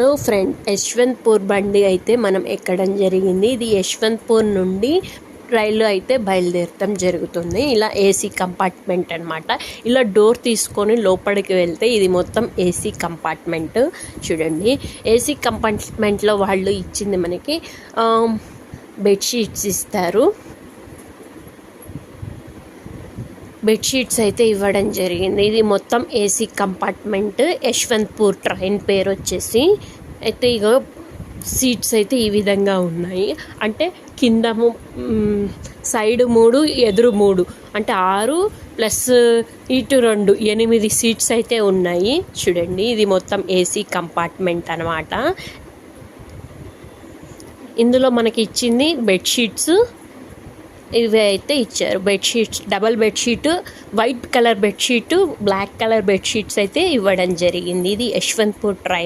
Hello friend Yesvantpur బండి అయితే మనం ఎక్కడం జరిగింది. ఇది యశ్వంత్పూర్ నుండి రైలు అయితే బయలుదేరటం జరుగుతుంది. ఇలా ఏసీ కంపార్ట్మెంట్ అనమాట ఇలా డోర్ తీసుకొని లోపలికి వెళ్తే ఇది మొత్తం ఏసీ కంపార్ట్మెంట్ చూడండి. ఏసీ కంపార్ట్మెంట్లో వాళ్ళు ఇచ్చింది మనకి బెడ్షీట్స్ ఇస్తారు. బెడ్షీట్స్ అయితే ఇవ్వడం జరిగింది. ఇది మొత్తం ఏసీ కంపార్ట్మెంట్ యశ్వంత్పూర్ ట్రైన్ పేరు వచ్చేసి. అయితే ఇక సీట్స్ అయితే ఈ విధంగా ఉన్నాయి. అంటే కిందము సైడ్ మూడు ఎదురు మూడు. అంటే ఆరు ప్లస్ ఇటు రెండు ఎనిమిది సీట్స్ అయితే ఉన్నాయి. చూడండి ఇది మొత్తం ఏసీ కంపార్ట్మెంట్ అనమాట ఇందులో మనకి ఇచ్చింది బెడ్షీట్స్ ఇవి అయితే ఇచ్చారు bedsheets double bedsheet white colour bedsheet black colour bedsheets అయితే ఇవ్వడం జరిగింది. ఇది యశ్వంత్పూర్ ట్రై